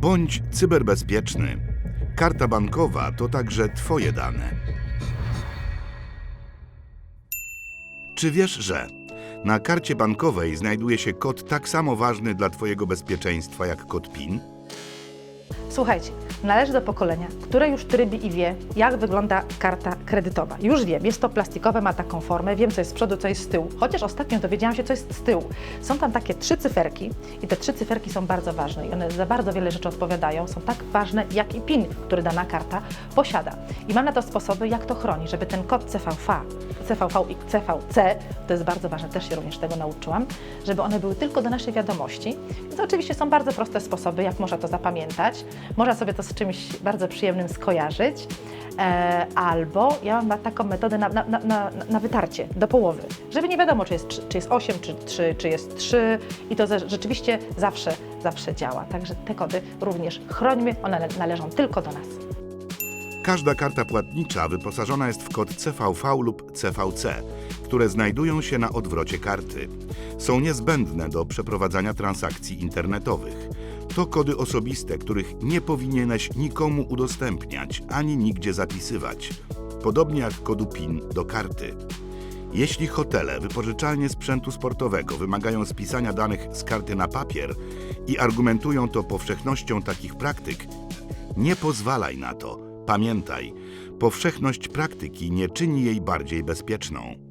Bądź cyberbezpieczny. Karta bankowa to także Twoje dane. Czy wiesz, że na karcie bankowej znajduje się kod tak samo ważny dla Twojego bezpieczeństwa jak kod PIN? Słuchajcie, należy do pokolenia, które już trybi i wie, jak wygląda karta kredytowa. Już wiem, jest to plastikowe, ma taką formę, wiem, co jest z przodu, co jest z tyłu. Chociaż ostatnio dowiedziałam się, co jest z tyłu. Są tam takie trzy cyferki i te trzy cyferki są bardzo ważne i one za bardzo wiele rzeczy odpowiadają. Są tak ważne, jak i PIN, który dana karta posiada. I mam na to sposoby, jak to chronić, żeby ten kod CVV, CVV i CVC, to jest bardzo ważne, też się również tego nauczyłam, żeby one były tylko do naszej wiadomości. Więc oczywiście są bardzo proste sposoby, jak można to zapamiętać. Można sobie to z czymś bardzo przyjemnym skojarzyć. E, albo ja mam taką metodę na, na, na, na, wytarcie do połowy, żeby nie wiadomo, czy jest, trzy- czy jest 8, czy, czy, czy jest 3 i to ze- rzeczywiście zawsze, zawsze działa. Także te kody również chrońmy, one nale- należą tylko do nas. Każda karta płatnicza wyposażona jest w kod CVV lub CVC, które znajdują się na odwrocie karty. Są niezbędne do przeprowadzania transakcji internetowych. To kody osobiste, których nie powinieneś nikomu udostępniać ani nigdzie zapisywać, podobnie jak kodu PIN do karty. Jeśli hotele, wypożyczalnie sprzętu sportowego wymagają spisania danych z karty na papier i argumentują to powszechnością takich praktyk, nie pozwalaj na to. Pamiętaj, powszechność praktyki nie czyni jej bardziej bezpieczną.